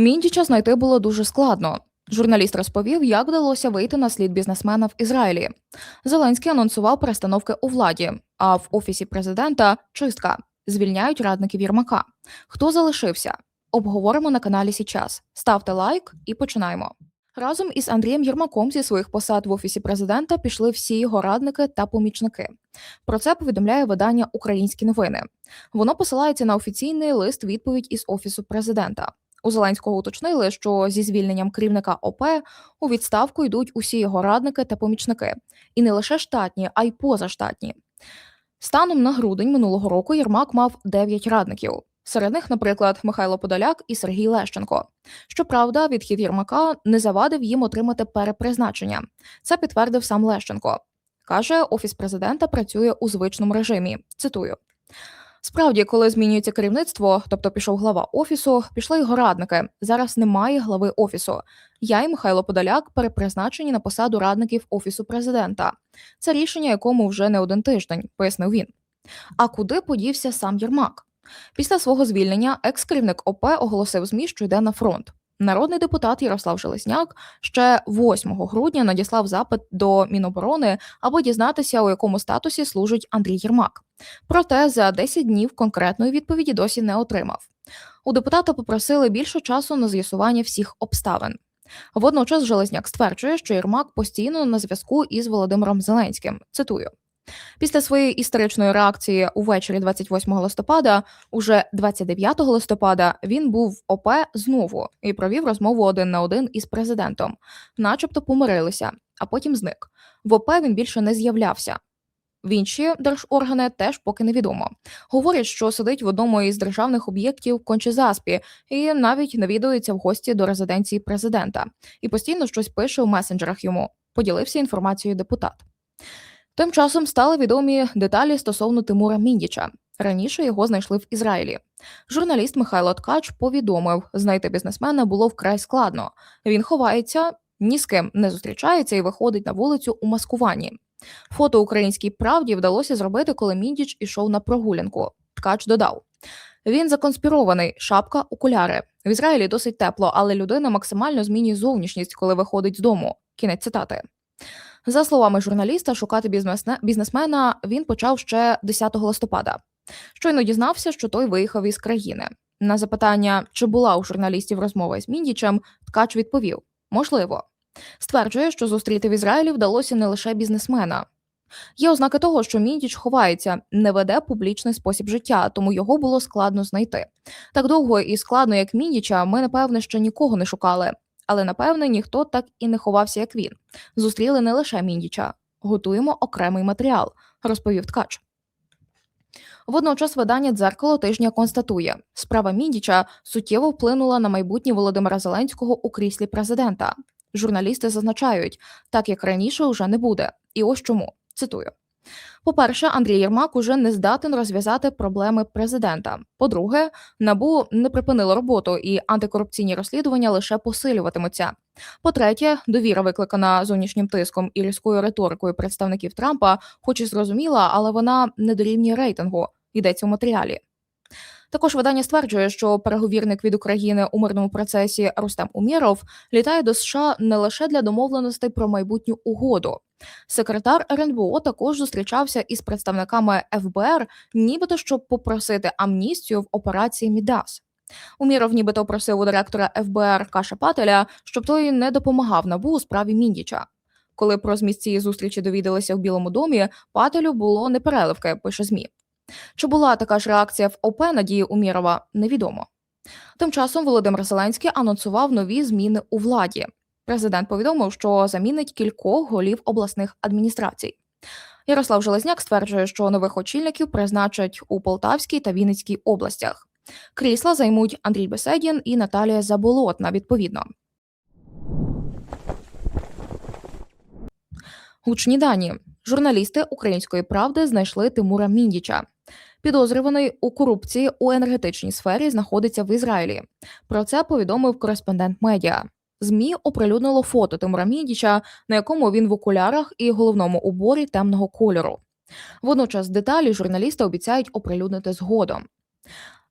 Міндіча знайти було дуже складно. Журналіст розповів, як вдалося вийти на слід бізнесмена в Ізраїлі. Зеленський анонсував перестановки у владі, а в офісі президента чистка звільняють радників Єрмака. Хто залишився? Обговоримо на каналі Січас. Ставте лайк і починаємо. Разом із Андрієм Єрмаком зі своїх посад в офісі президента пішли всі його радники та помічники. Про це повідомляє видання Українські новини. Воно посилається на офіційний лист відповідь із офісу президента. У Зеленського уточнили, що зі звільненням керівника ОП у відставку йдуть усі його радники та помічники, і не лише штатні, а й позаштатні. Станом на грудень минулого року Єрмак мав 9 радників. Серед них, наприклад, Михайло Подоляк і Сергій Лещенко. Щоправда, відхід Єрмака не завадив їм отримати перепризначення. Це підтвердив сам Лещенко. Каже, офіс президента працює у звичному режимі. Цитую. Справді, коли змінюється керівництво, тобто пішов глава офісу, пішли його радники. Зараз немає глави офісу. Я і Михайло Подоляк перепризначені на посаду радників офісу президента. Це рішення, якому вже не один тиждень, пояснив він. А куди подівся сам Єрмак? Після свого звільнення екс-керівник ОП оголосив ЗМІ, що йде на фронт. Народний депутат Ярослав Железняк ще 8 грудня надіслав запит до Міноборони, аби дізнатися, у якому статусі служить Андрій Єрмак. Проте за 10 днів конкретної відповіді досі не отримав. У депутата попросили більше часу на з'ясування всіх обставин. Водночас Железняк стверджує, що Єрмак постійно на зв'язку із Володимиром Зеленським. Цитую. Після своєї історичної реакції увечері 28 листопада, уже 29 листопада, він був в ОП знову і провів розмову один на один із президентом, начебто помирилися, а потім зник. В ОП він більше не з'являвся. В інші держоргани теж поки невідомо. Говорять, що сидить в одному із державних об'єктів Кончезаспі і навіть навідується в гості до резиденції президента і постійно щось пише у месенджерах йому. Поділився інформацією депутат. Тим часом стали відомі деталі стосовно Тимура Міндіча. Раніше його знайшли в Ізраїлі. Журналіст Михайло Ткач повідомив, знайти бізнесмена було вкрай складно. Він ховається, ні з ким не зустрічається і виходить на вулицю у маскуванні. Фото українській правді вдалося зробити, коли Міндіч ішов на прогулянку. Ткач додав: він законспірований, шапка, окуляри. В Ізраїлі досить тепло, але людина максимально змінює зовнішність, коли виходить з дому. Кінець цитати. За словами журналіста, шукати бізнесмена він почав ще 10 листопада. Щойно дізнався, що той виїхав із країни. На запитання, чи була у журналістів розмова з Міндічем, ткач відповів: можливо. Стверджує, що зустріти в Ізраїлі вдалося не лише бізнесмена. Є ознаки того, що Міндіч ховається, не веде публічний спосіб життя, тому його було складно знайти. Так довго і складно, як Міндіча, ми, напевне, ще нікого не шукали. Але напевне ніхто так і не ховався, як він. Зустріли не лише Міндіча. Готуємо окремий матеріал, розповів ткач. Водночас видання дзеркало тижня констатує, справа Міндіча суттєво вплинула на майбутнє Володимира Зеленського у кріслі президента. Журналісти зазначають, так як раніше уже не буде. І ось чому цитую. По-перше, Андрій Єрмак уже не здатен розв'язати проблеми президента. По-друге, набу не припинило роботу, і антикорупційні розслідування лише посилюватимуться. По-третє, довіра викликана зовнішнім тиском і різкою риторикою представників Трампа, хоч і зрозуміла, але вона не дорівнює рейтингу. Йдеться у матеріалі. Також видання стверджує, що переговірник від України у мирному процесі Рустем Умєров літає до США не лише для домовленостей про майбутню угоду. Секретар РНБО також зустрічався із представниками ФБР, нібито щоб попросити амністію в операції Мідас. Уміров нібито просив у директора ФБР Каша Пателя, щоб той не допомагав набу у справі Міндіча. Коли про зміст цієї зустрічі довідалися в Білому домі, Пателю було непереливки, пише ЗМІ. Чи була така ж реакція в ОП на дії Умірова, невідомо. Тим часом Володимир Зеленський анонсував нові зміни у владі. Президент повідомив, що замінить кількох голів обласних адміністрацій. Ярослав Железняк стверджує, що нових очільників призначать у Полтавській та Вінницькій областях. Крісла займуть Андрій Беседін і Наталія Заболотна відповідно. Гучні дані. Журналісти Української правди знайшли Тимура Міндіча. Підозрюваний у корупції у енергетичній сфері знаходиться в Ізраїлі. Про це повідомив кореспондент медіа. ЗМІ оприлюднило фото Тимура Міндіча, на якому він в окулярах і головному уборі темного кольору. Водночас деталі журналісти обіцяють оприлюднити згодом.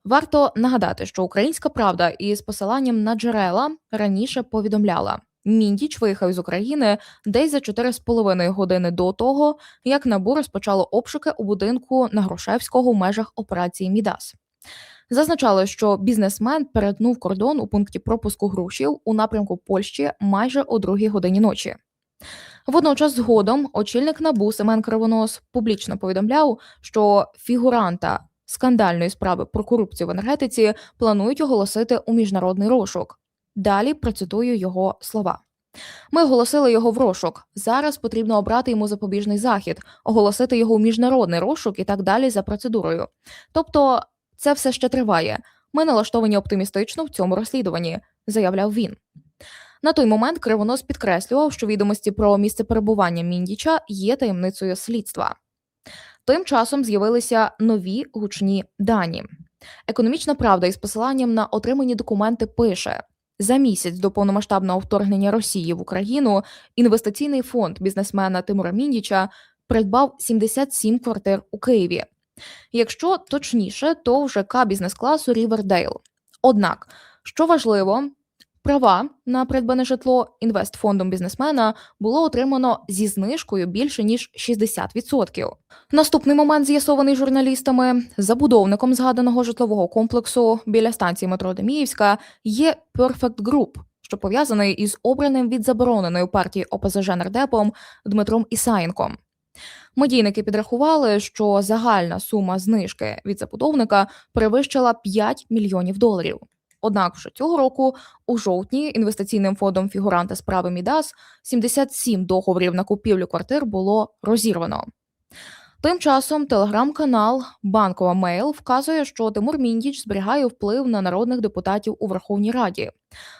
Варто нагадати, що українська правда із посиланням на джерела раніше повідомляла. Міндіч виїхав з України десь за 4,5 години до того, як набу розпочало обшуки у будинку на Грушевського в межах операції Мідас. Зазначало, що бізнесмен перетнув кордон у пункті пропуску грушів у напрямку Польщі майже о другій годині ночі. Водночас, згодом, очільник набу Семен Кривонос публічно повідомляв, що фігуранта скандальної справи про корупцію в енергетиці планують оголосити у міжнародний розшук. Далі процитую його слова. Ми оголосили його в розшук. Зараз потрібно обрати йому запобіжний захід, оголосити його у міжнародний розшук і так далі за процедурою. Тобто, це все ще триває. Ми налаштовані оптимістично в цьому розслідуванні, заявляв він. На той момент Кривонос підкреслював, що відомості про місце перебування Міндіча є таємницею слідства. Тим часом з'явилися нові гучні дані. Економічна правда із посиланням на отримані документи пише: за місяць до повномасштабного вторгнення Росії в Україну інвестиційний фонд бізнесмена Тимура Міндіча придбав 77 квартир у Києві. Якщо точніше, то в ЖК бізнес-класу Рівердейл. Однак, що важливо, права на придбане житло інвестфондом бізнесмена було отримано зі знижкою більше ніж 60%. Наступний момент, з'ясований журналістами, забудовником згаданого житлового комплексу біля станції метро Деміївська є Perfect Group, що пов'язаний із обраним від забороненої партії ОПЗЖ нардепом Дмитром Ісаєнком. Медійники підрахували, що загальна сума знижки від забудовника перевищила 5 мільйонів доларів. Однак вже цього року, у жовтні, інвестиційним фондом фігуранта справи Мідас 77 договорів на купівлю квартир було розірвано. Тим часом телеграм-канал Банкова Мейл вказує, що Тимур Міндіч зберігає вплив на народних депутатів у Верховній Раді.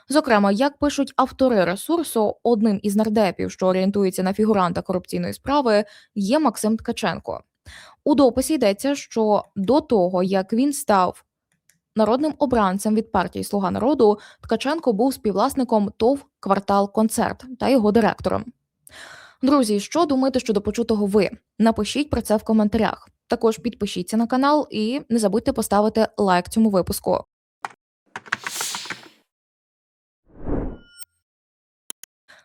Зокрема, як пишуть автори ресурсу, одним із нардепів, що орієнтується на фігуранта корупційної справи, є Максим Ткаченко. У дописі йдеться, що до того як він став народним обранцем від партії Слуга народу, Ткаченко був співвласником ТОВ Квартал Концерт та його директором. Друзі, що думаєте щодо почутого ви? Напишіть про це в коментарях. Також підпишіться на канал і не забудьте поставити лайк цьому випуску.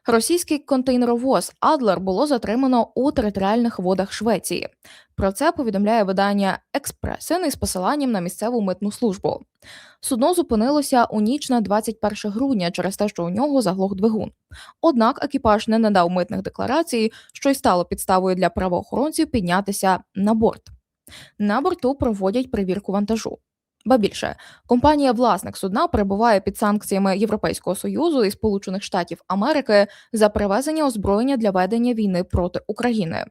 Російський контейнеровоз Адлер було затримано у територіальних водах Швеції. Про це повідомляє видання Експресин із посиланням на місцеву митну службу. Судно зупинилося у ніч на 21 грудня через те, що у нього заглох двигун. Однак екіпаж не надав митних декларацій, що й стало підставою для правоохоронців піднятися на борт. На борту проводять перевірку вантажу. Ба більше компанія власник судна перебуває під санкціями Європейського союзу і Сполучених Штатів Америки за привезення озброєння для ведення війни проти України.